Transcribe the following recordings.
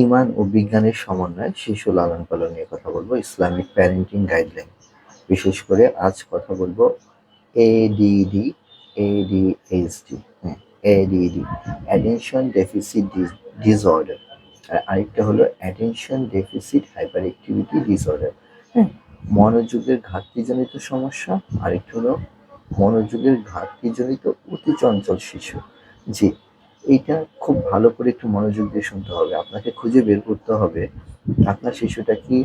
ঈমান ও বিজ্ঞানের সমন্বয়ে শিশু লালন পালন নিয়ে কথা বলব, ইসলামিক প্যারেন্টিং গাইডলাইন। বিশেষ করে আজ কথা বলব এডিডি এডিএইচডি হ্যাঁ এডিডি অ্যাটেনশন ডেফিসিট ডিসঅর্ডার আর আরেকটা হলো attention deficit hyperactivity disorder হ্যাঁ মনোযোগের ঘাটতিজনিত সমস্যা। আরেকটা হলো মনোযোগের ঘাটতিজনিত অতি চঞ্চল শিশু। জি। এইটা খুব ভালো করে একটু মনোযোগ দিয়ে শুনতে হবে। আপনাকে খুঁজে বের করতে হবে। আপনার শিশুটা কি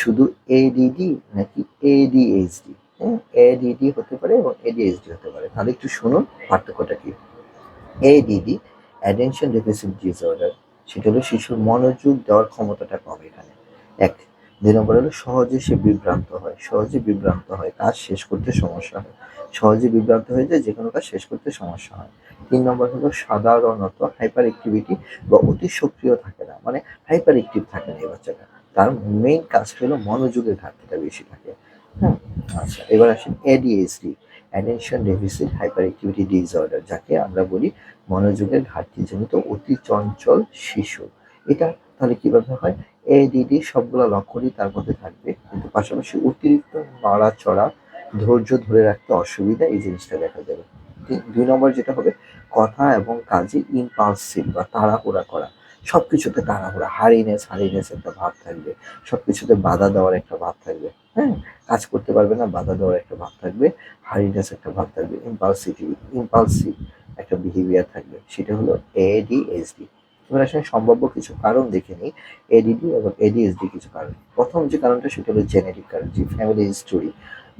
শুধু এডিডি নাকি এডিএইচডি হ্যাঁ এডিডি হতে পারে এবং এডিএইচডি হতে পারে। তাহলে একটু শুনুন পার্থক্যটা কি? এডিডি অ্যাটেনশন ডেফিসিট ডিসঅর্ডার সেটা হলো শিশুর মনোযোগ দেওয়ার ক্ষমতাটা কম এখানে। এক হলো সহজে সে বিভ্রান্ত হয়, সহজে বিভ্রান্ত হয়, কাজ শেষ করতে সমস্যা হয়। সহজে বিভ্রান্ত হয়ে যায় যে কোনো কাজ শেষ করতে সমস্যা হয়। তিন নম্বর হলো সাধারণত হাইপার অ্যাক্টিভিটি বা অতি সক্রিয় থাকে না মানে হাইপার অ্যাক্টিভ থাকে না এই বাচ্চাটা। তার মেইন কাজ হলো মনোযোগের ঘাটতিটা বেশি থাকে। হ্যাঁ আচ্ছা এবার আসেন ADHD attention deficit hyperactivity disorder যাকে আমরা বলি মনোযোগের ঘাটতিজনিত অতি চঞ্চল শিশু। এটা তাহলে কীভাবে হয়? এডিডি সবগুলো লক্ষণই তার মধ্যে থাকবে। কিন্তু পাশাপাশি অতিরিক্ত নড়াচড়া, ধৈর্য ধরে রাখতে অসুবিধা এই জিনিসটা দেখা যাবে। দুই নম্বর যেটা হবে, কথা এবং কাজে ইম্পালসিভ বা তাড়াহুড়া করা। সব কিছুতে তাড়াহুড়া হারিনেস হারিনেস একটা ভাব থাকবে। সব কিছুতে বাধা দেওয়ার একটা ভাব থাকবে। হ্যাঁ? কাজ করতে পারবে না, বাধা দেওয়ার একটা ভাব থাকবে। হারিনেস একটা ভাব থাকবে। ইম্পালসিটি ইম্পালসিভ একটা বিহেভিয়ার থাকবে। সেটা হলো এডিএসডি এবার আসলে সম্ভাব্য কিছু কারণ দেখে নিই এডিডি এবং এডিএসডি কিছু কারণ। প্রথম যে কারণটা সেটা হলো জেনেটিক কারণ, যে ফ্যামিলি হিস্টোরি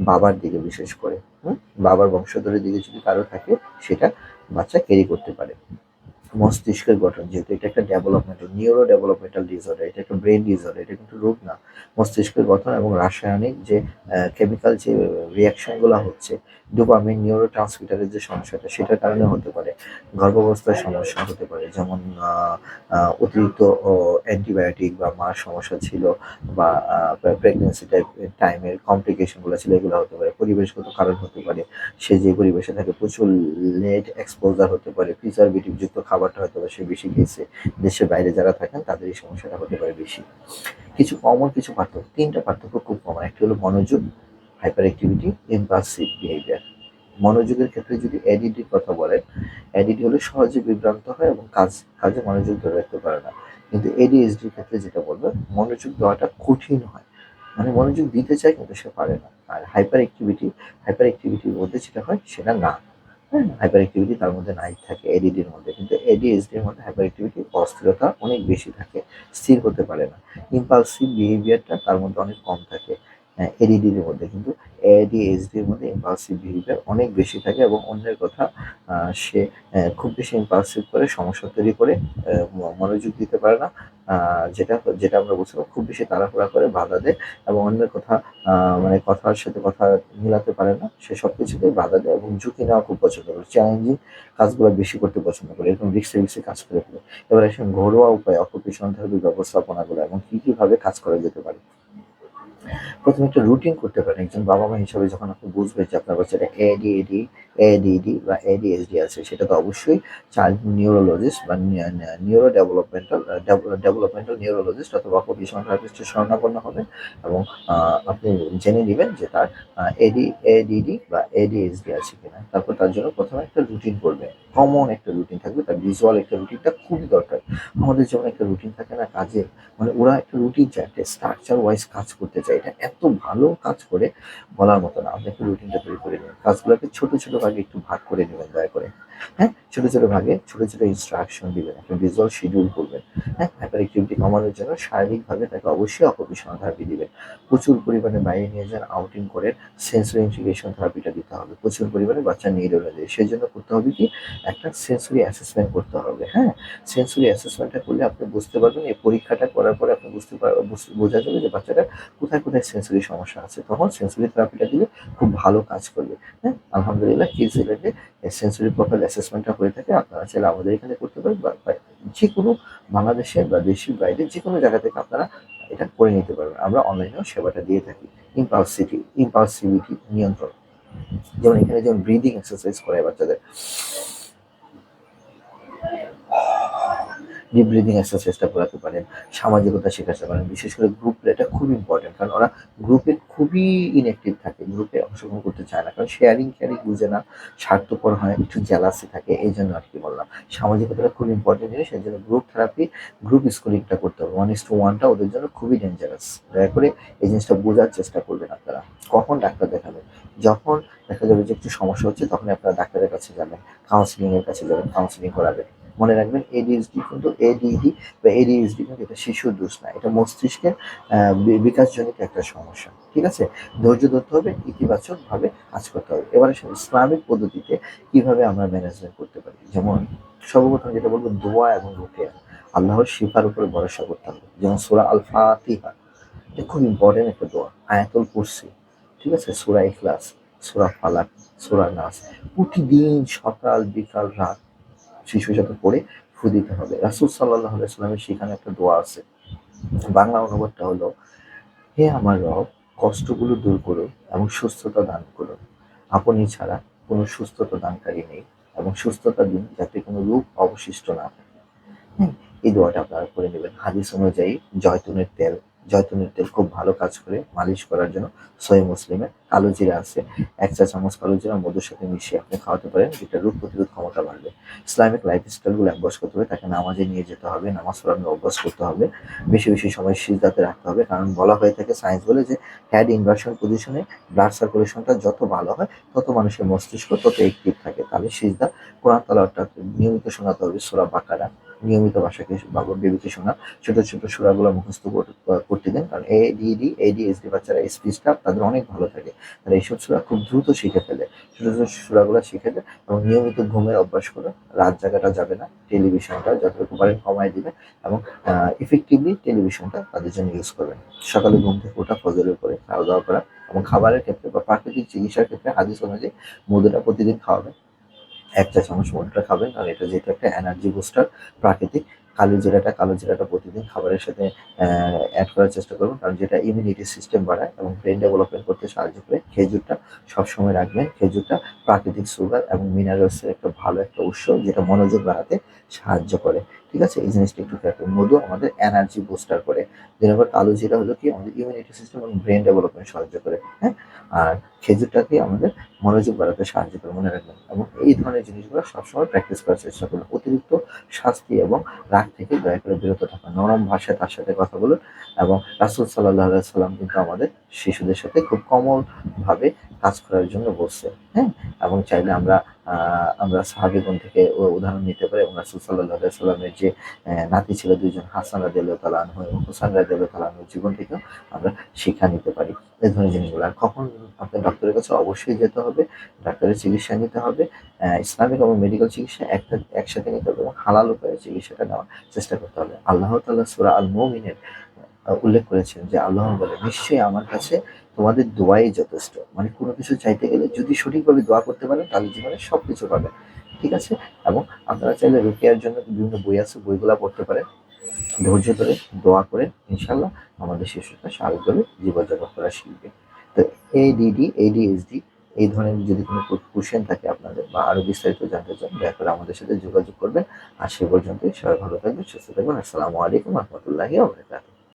বাবার দিকে বিশেষ করে, হুম? বাবার বংশধরের দিকে যদি কারও থাকে, সেটা বাচ্চা ক্যারি করতে পারে। মস্তিষ্কের গঠন, যেহেতু এটা একটা ডেভেলপমেন্টাল নিউরো ডেভেলপমেন্টাল ডিসঅর্ডার এটা একটা ব্রেন ডিসঅর্ডার এটা কিন্তু রোগ না। মস্তিষ্কের গঠন এবং রাসায়নিক যে কেমিক্যাল যে রিয়াকশনগুলো হচ্ছে ডোপামিন নিউরো ট্রান্সমিটারের যে সমস্যাটা, সেটার কারণে হতে পারে। গর্ভাবস্থায় সমস্যা হতে পারে, যেমন অতিরিক্ত অ্যান্টিবায়োটিক বা মার সমস্যা ছিল বা প্রেগনেন্সি টাইপ টাইমের কমপ্লিকেশনগুলো ছিল, এগুলো হতে পারে। পরিবেশগত কারণ হতে পারে, সে যে পরিবেশে থাকে, প্রচুর লেট এক্সপোজার হতে পারে প্রিজারভেটিভ যুক্ত খাবারটা হয়তো সে বেশি খেয়েছে দেশের বাইরে যারা থাকেন, তাদের এই সমস্যাটা হতে পারে বেশি। কিছু কমন কিছু পার্থক্য, তিনটা পার্থক্য খুব কমন একটি হলো মনোযোগ হাইপার অ্যাক্টিভিটি ইম্পালসিভ বিহেভিয়ার মনোযোগের ক্ষেত্রে যদি এডিডির কথা বলেন এডিডি হলে সহজে বিভ্রান্ত হয় এবং কাজ, কাজে মনোযোগ ধরে রাখতে পারে না। কিন্তু এডিএসডির ক্ষেত্রে যেটা বলবে, মনোযোগ দেওয়াটা কঠিন হয়। মানে মনোযোগ দিতে চায় কিন্তু সে পারে না। আর হাইপার অ্যাক্টিভিটি হাইপার অ্যাক্টিভিটির মধ্যে যেটা হয়, সেটা না। হাইপার অ্যাক্টিভিটি তার মধ্যে নাই থাকে এডিডির মধ্যে। কিন্তু এডিএসডির মধ্যে হাইপার অ্যাক্টিভিটি অস্থিরতা অনেক বেশি থাকে, স্থির হতে পারে না। ইম্পালসিভ বিহেভিয়ারটা তার মধ্যে অনেক কম থাকে এডিডির মধ্যে। কিন্তু এডিএসডির মধ্যে ইম্পালসিভ বিহেভিয়ার অনেক বেশি থাকে এবং অন্যের কথা সে খুব বেশি ইম্পালসিভ করে, সমস্যা তৈরি করে মনোযোগ দিতে পারে না। যেটা যেটা আমরা বলছিলাম, খুব বেশি তাড়াহুড়া করে বাধা দেয় এবং অন্যের কথা মানে কথার সাথে কথা মিলাতে পারে না। সে সব কিছুতেই বাধা দেয় এবং ঝুঁকি নেওয়া খুব পছন্দ করে। চ্যালেঞ্জিং কাজগুলো বেশি করতে পছন্দ করে, এরকম রিক্সে রিক্সে কাজ করে ফেলে। এবার আসেন ঘরোয়া উপায় অকুপেশন থেরাপি ব্যবস্থাপনাগুলো এবং কী কীভাবে কাজ করা যেতে পারে। প্রথমে একটা রুটিন করতে পারেন। একজন বাবা মা হিসাবে যখন আপনি বুঝবেন যে আপনার বাচ্চাটা এডিএডি এডিডি বা এডিএসডি আছে সেটা তো অবশ্যই চাইল্ড নিউরোলজিস্ট বা নিউরো ডেভেলপমেন্টাল ডেভেলপমেন্টাল নিউরোলজিস্ট অথবা অকুপেশন থেরাপিস্টের শরণাপন্ন হবেন এবং আপনি জেনে নেবেন যে তার এডি এডিডি বা এডিএসডি আছে কিনা। তারপর তার জন্য প্রথমে একটা রুটিন করবে কমন একটা রুটিন থাকবে, তার ভিজুয়াল একটা রুটিনটা খুবই দরকার। আমাদের যেমন একটা রুটিন থাকে না কাজে মানে ওরা একটা রুটিন চায়, একটা স্ট্রাকচার ওয়াইজ কাজ করতে চায়। এটা এত ভালো কাজ করে বলার মতো না। আপনি একটা রুটিনটা তৈরি করে নেবেন কাজগুলোকে ছোটো, ছোট ভাগে একটু ভাগ করে নেবেন দয়া করে। হ্যাঁ? ছোট ছোট ভাগে ছোট ছোট ইনস্ট্রাকশন দিবেন একটা ভিজুয়াল শিডিউল করবেন হ্যাঁ? হাইপার অ্যাক্টিভিটি কমানোর জন্য শারীরিকভাবে তাকে অবশ্যই অকুপেশন থেরাপি দিবেন। প্রচুর পরিমাণে বাইরে নিয়ে যান আউটিং করে সেন্সরি ইন্টিগ্রেশন থেরাপিটা দিতে হবে। প্রচুর পরিমাণে বাচ্চা নিউরোলে দেয়। সেই জন্য করতে হবে কি? একটা সেন্সরি অ্যাসেসমেন্ট করতে হবে হ্যাঁ? সেন্সরি অ্যাসেসমেন্টটা করলে আপনি বুঝতে পারবেন, এই পরীক্ষাটা করার পরে আপনি বুঝতে বুঝ- যাবে যে বাচ্চাটা কোথায় কোথায় সেন্সরি সমস্যা আছে। তখন সেন্সরি থেরাপিটা দিলে খুব ভালো কাজ করবে হ্যাঁ? আলহামদুলিল্লাহ কিডস রিলেটে সেন্সরি প্রোফাইল অ্যাসেসমেন্টটা হয়ে থাকে, আপনারা চাইলে আমাদের এখানে করতে পারেন বা যে কোনো বাংলাদেশে বা দেশের বাইরে যে কোনো জায়গা থেকে আপনারা এটা করে নিতে পারবেন। আমরা অনলাইনেও সেবাটা দিয়ে থাকি। ইম্পালসিটি ইম্পালসিভিটি নিয়ন্ত্রণ। যেমন এখানে যেমন ব্রিদিং এক্সারসাইজ করে বাচ্চাদের। ডিপ ব্রিদিং এক্সারসাইজটা করাতে পারেন, সামাজিকতা শেখাতে পারেন, বিশেষ করে গ্রুপ এটা খুব ইম্পর্টেন্ট কারণ ওরা গ্রুপে খুবই ইনঅ্যাক্টিভ থাকে গ্রুপে অংশগ্রহণ করতে চায় না, কারণ শেয়ারিং কেয়ারিং বুঝে না, স্বার্থপর হয়, একটু জেলাসি থাকে, এই জন্য আর কি বললাম। সামাজিকতাটা খুব ইম্পর্টেন্ট জিনিস এই জন্য গ্রুপ থেরাপি গ্রুপ স্কুলিংটা করতে হবে ওয়ান ইস টু ওয়ানটা ওদের জন্য খুবই ডেঞ্জারাস দয়া করে এই জিনিসটা বোঝার চেষ্টা করবেন আপনারা। কখন ডাক্তার দেখাবেন? যখন দেখা যাবে যে একটু সমস্যা হচ্ছে তখন আপনারা ডাক্তারের কাছে যাবেন কাউন্সিলিং এর কাছে যাবেন কাউন্সিলিং করাবেন। মনে রাখবেন এডিএসডি কিন্তু এডিডি বা এডিএসডি কিন্তু এটা শিশুর দোষ না, এটা মস্তিষ্কের বিকাশজনিত একটা সমস্যা, ঠিক আছে? ধৈর্য ধরতে হবে ইতিবাচক ভাবে কাজ করতে হবে। এবার ইসলামিক পদ্ধতিতে কীভাবে আমরা ম্যানেজমেন্ট করতে পারি? যেমন সর্বপ্রথম যেটা বলব, দোয়া এবং রুকিয়া। আল্লাহর শিফার উপরে ভরসা করতে হবে। যেমন সুরা আল ফাতিহা এটা খুব ইম্পর্টেন্ট একটা দোয়া, আয়াতুল কুরসি, ঠিক আছে? সুরা ইখলাস, সুরা ফালাক, সুরা নাস। প্রতিদিন সকাল, বিকাল, রাত শিশুর সাথে পড়ে ফু দিতে হবে। রাসুল সাল্লাহ সেখানে একটা দোয়া আছে। বাংলা অনুবাদটা হলো, হে আমার রব, কষ্টগুলো দূর করুন এবং সুস্থতা দান করুন আপনি ছাড়া কোনো সুস্থতা দানকারী নেই এবং সুস্থতা দিন যাতে কোনো রূপ অবশিষ্ট না থাকে। হ্যাঁ এই দোয়াটা আপনারা করে নেবেন। হাদিস অনুযায়ী, জয়তুনের তেল জয়তুনের তেল খুব ভালো কাজ করে, মালিশ করার জন্য সহি মুসলিমে কালো জিরা আছে, এক চা চামচ কালো জিরা, মধুর সাথে মিশিয়ে আপনি খাওয়াতে পারেন, যেটা রোগ প্রতিরোধ ক্ষমতা বাড়বে। ইসলামিক লাইফ স্টাইলগুলো অভ্যাস করতে হবে, তাকে নামাজে নিয়ে যেতে হবে, নামাজ পড়ানো অভ্যাস করতে হবে। বেশি বেশি সময় সিজদাতে রাখতে হবে, কারণ বলা হয়ে থাকে সায়েন্স বলে যে হ্যাড ইনভার্সন পজিশনে ব্লাড সার্কুলেশনটা যত ভালো হয়, তত মানুষের মস্তিষ্ক তত অ্যাক্টিভ থাকে। তাহলে সিজদা কোরআন তালাওয়াতটা নিয়মিত শোনাতে হবে, সোরা বাকারা। নিয়মিত ভাষাকে বাবা বেবিকে শোনা, ছোট ছোট সুরাগুলো মুখস্থ কর- করতে দেন, কারণ এডিডি এডিএসডি বাচ্চারা স্পিচটা তাদের অনেক ভালো থাকে। তারা এইসব সুরা খুব দ্রুত শিখে ফেলে। ছোট ছোট সুরাগুলো শিখে দেয় এবং নিয়মিত ঘুমের অভ্যাস করে রাত জায়গাটা যাবে না, টেলিভিশনটা যতটুকু পারেন কমায় দিবে এবং ইফেক্টিভলি টেলিভিশনটা তাদের জন্য ইউজ করবেন। সকালে ঘুম থেকে ওঠা, ফজরের পরে খাওয়া দাওয়া করা এবং খাবারের ক্ষেত্রে বা প্রাকৃতিক চিকিৎসার ক্ষেত্রে হাদিস অনুযায়ী মধুটা প্রতিদিন খাওয়াবেন। এক চা চামচ মধুটা খাবেন, কারণ এটা যেহেতু একটা এনার্জি বুস্টার প্রাকৃতিক কালো জিরাটা কালো জিরাটা প্রতিদিন খাবারের সাথে অ্যাড করার চেষ্টা করবেন কারণ যেটা ইমিউনিটি সিস্টেম বাড়ায় এবং ব্রেন ডেভেলপমেন্ট করতে সাহায্য করে, খেজুরটা সবসময় রাখবেন। খেজুরটা প্রাকৃতিক সুগার এবং মিনারেলসের একটা ভালো একটা উৎস, যেটা মনোযোগ বাড়াতে সাহায্য করে। ঠিক আছে? এই জিনিসটা একটু খেয়াল। মধু আমাদের এনার্জি বুস্টার করে। যেরকম কালো জিরা হলো কি? আমাদের ইমিউনিটি সিস্টেম এবং ব্রেন ডেভেলপমেন্ট সাহায্য করে হ্যাঁ? আর খেজুরটাকে আমাদের মনোযোগ বাড়াতে সাহায্য করে, মনে রাখবেন। এবং এই ধরনের জিনিসগুলো সবসময় প্র্যাকটিস করার চেষ্টা করুন। অতিরিক্ত শাস্তি এবং রাগ থেকে দয়া করে বিরত থাকা নরম ভাষায় তার সাথে কথা বলুন এবং রাসুল সাল্লাহ সাল্লাম কিন্তু আমাদের শিশুদের সাথে খুব কমল ভাবে কাজ করার জন্য বলছে হ্যাঁ? এবং চাইলে আমরা আমরা সাহাবিগণ থেকে উদাহরণ নিতে পারি এবং রাসুল সাল্লাহ সাল্লামের যে নাতি ছিল দুইজন, হাসান রাদিয়াল তালান এবং হুসান রাদিয়াল তালানের জীবন থেকেও আমরা শিক্ষা নিতে পারি। এই ধরনের জিনিসগুলো। আর কখন আপনার ডক্টরের কাছে অবশ্যই যেতে হবে, ডাক্তারের চিকিৎসা নিতে হবে ইসলামিক এবং মেডিকেল চিকিৎসা একটা, একসাথে নিতে হবে এবং হালাল উপায়ে চিকিৎসাটা নেওয়ার চেষ্টা করতে হবে। আল্লাহ তাল্লাহ সুরা আল মমিনের উল্লেখ করেছেন যে আল্লাহ বলে, নিশ্চয়ই আমার কাছে তোমাদের দোয়াই যথেষ্ট। মানে কোনো কিছু চাইতে গেলে যদি সঠিকভাবে দোয়া করতে পারেন, তাহলে জীবনে সব কিছু পাবেন। ঠিক আছে? এবং আপনারা চাইলে রুকিয়ার জন্য বিভিন্ন বই আছে, বইগুলা পড়তে পারেন। ধৈর্য ধরে দোয়া করে ইনশাল্লাহ আমাদের শিশুটা স্বাভাবিকভাবে জীবনযাপন করা শিখবে। তো এডিডি এডিএসডি এই ধরনের যদি কোনো কোশ্চেন থাকে আপনাদের বা আরও বিস্তারিত জানতে চান, দয়া করে আমাদের সাথে যোগাযোগ করবেন। আর সে পর্যন্তই সবাই ভালো থাকবেন, সুস্থ থাকবেন। আসসালামু আলাইকুম রহমতুল্লাহি